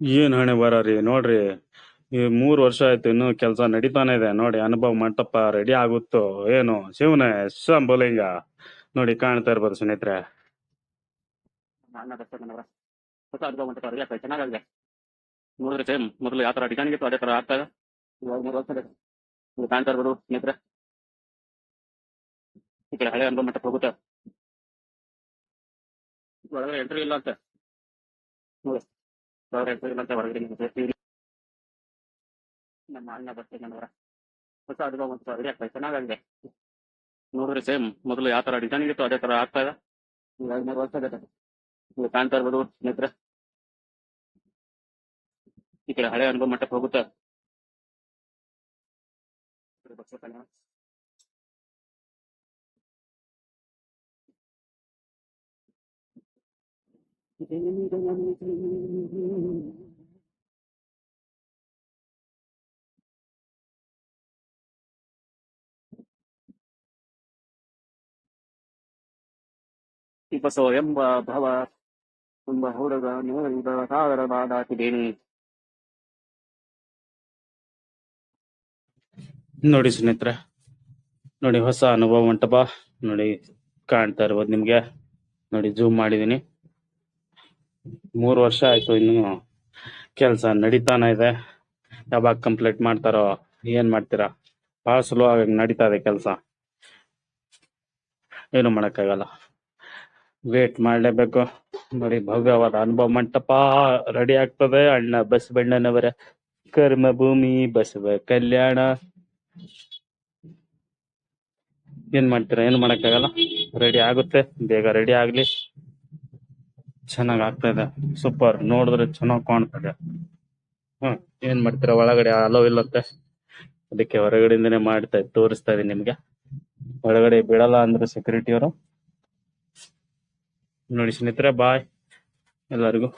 ಏನ್ ಹಣೆ ಬರ ರೀ ನೋಡ್ರಿ, ಈ ಮೂರ್ ವರ್ಷ ಆಯ್ತು ಇನ್ನು ಕೆಲಸ ನಡೀತಾನೆ ಇದೆ. ನೋಡಿ, ಅನುಭವ ಮಂಟಪ ರೆಡಿ ಆಗುತ್ತೋ ಏನು. ಶಿವನೇ ಶಂಭುಲಿಂಗ ನೋಡಿ, ಕಾಣ್ತಾ ಇರ್ಬೋದು ಸ್ನೇಹಿತರೆ. ಹೊಸ ಅನುಭವ ಅಂತ ಅಡುಗೆ ಆಗ್ತದೆ ಚೆನ್ನಾಗಿದೆ ನೋಡಿದ್ರೆ ಸೇಮ್ ಮೊದಲು ಯಾವ ತರ ಡಿಸೈನ್ ಇತ್ತು ಅದೇ ತರ ಆಗ್ತಾ ಇವಾಗ ಮೂರು ವರ್ಷ. ನೀವು ಕಾಣ್ತಾ ಇರ್ಬೋದು ಸ್ನೇಹಿತರೆ. ಈ ಕಡೆ ಹಳೆ ಅನುಭವ ಮಟ್ಟ ಹೋಗುತ್ತೆ. ಒಳಗಡೆ ಎಂಟ್ರಿ ಇಲ್ಲ ಅಂತ. ನೋಡಿ. ಇಲ್ಲ ಅಂತ ಹೊರಗಡೆ ಸೇರ್ತೀವಿ. ನಮ್ಮ ಅಣ್ಣ ಬರ್ತೀನಿ ನನ್ನವರ ಹೊಸ ಅನುಭವ ಒಂದು ಅಡುಗೆ ಆಗ್ತಾ ಚೆನ್ನಾಗಿದೆ ನೋಡಿದ್ರೆ ಸೇಮ್ ಮೊದಲು ಯಾವ ತರ ಡಿಸೈನ್ ಇತ್ತು ಅದೇ ತರ ಆಗ್ತಾ ಇದೆ ಇವಾಗ ಮೂರು ವರ್ಷ ಆಗಿದೆ. ನೀವು ಕಾಣ್ತಾ ಇರ್ಬೋದು ಸ್ನೇಹಿತರೆ ಈ ಕಡೆ ಹಳೆ ಅನುಭವ ಮಟ್ಟಕ್ಕೆ ಹೋಗುತ್ತೆ ಬಸವ ಎಂಬ ಭವ ತುಂಬ ಹುಡುಗ ನೋಡಿದ ಸಾಗರ ದಾಟಿದ್ದೇನೆ ನೋಡಿ ಸ್ನೇಹಿತರೆ, ನೋಡಿ ಹೊಸ ಅನುಭವ ಮಂಟಪ, ನೋಡಿ ಕಾಣ್ತಾ ಇರ್ಬೋದು ನಿಮ್ಗೆ. ನೋಡಿ ಜೂಮ್ ಮಾಡಿದೀನಿ ಮೂರು ವರ್ಷ ಆಯ್ತು ಇನ್ನು ಕೆಲಸ ನಡೀತಾನೆ ಇದೆ. ಯಾವಾಗ ಕಂಪ್ಲೀಟ್ ಮಾಡ್ತಾರೋ, ಏನ್ ಮಾಡ್ತೀರಾ? ಬಹಳ ಸ್ಲೋ ಆಗಿ ನಡೀತಾ ಇದೆ ಕೆಲಸ. ಏನು ಮಾಡಕ್ಕಾಗಲ್ಲ. ವೇಟ್ ಮಾಡ್ಲೇಬೇಕು. ನೋಡಿ, ಭವ್ಯವಾದ ಅನುಭವ ಮಂಟಪ ರೆಡಿ ಆಗ್ತದೆ. ಅಣ್ಣ ಬಸವಣ್ಣನವರ ಕರ್ಮ ಭೂಮಿ, ಬಸವ ಕಲ್ಯಾಣ. ಏನ್ ಮಾಡ್ತೀರಾ? ಏನ್ ಮಾಡಕ್ಕಾಗಲ್ಲ? ರೆಡಿ ಆಗುತ್ತೆ. ಬೇಗ ರೆಡಿ ಆಗ್ಲಿ. ಚೆನ್ನಾಗ್ ಆಗ್ತಾ ಇದೆ ಸೂಪರ್ ನೋಡಿದ್ರೆ ಚೆನ್ನಾಗ್ ಕಾಣ್ತದೆ. ಹ್ಮ್. ಏನ್ ಮಾಡ್ತೀರಾ? ಒಳಗಡೆ ಅಲೋ ಇಲ್ಲತ್ತೆ. ಅದಕ್ಕೆ ಹೊರಗಡೆಯಿಂದನೇ ಮಾಡ್ತಾ, ತೋರಿಸ್ತಾ ಇದೀನಿ ನಿಮ್ಗೆ. ಒಳಗಡೆ ಬಿಡಲ್ಲ ಅಂದ್ರೆ ಸೆಕ್ಯೂರಿಟಿ ಅವರು. ನೋಡಿ ಸ್ನೇಹಿತರೆ ಬಾಯ್ ಎಲ್ಲರಿಗೂ.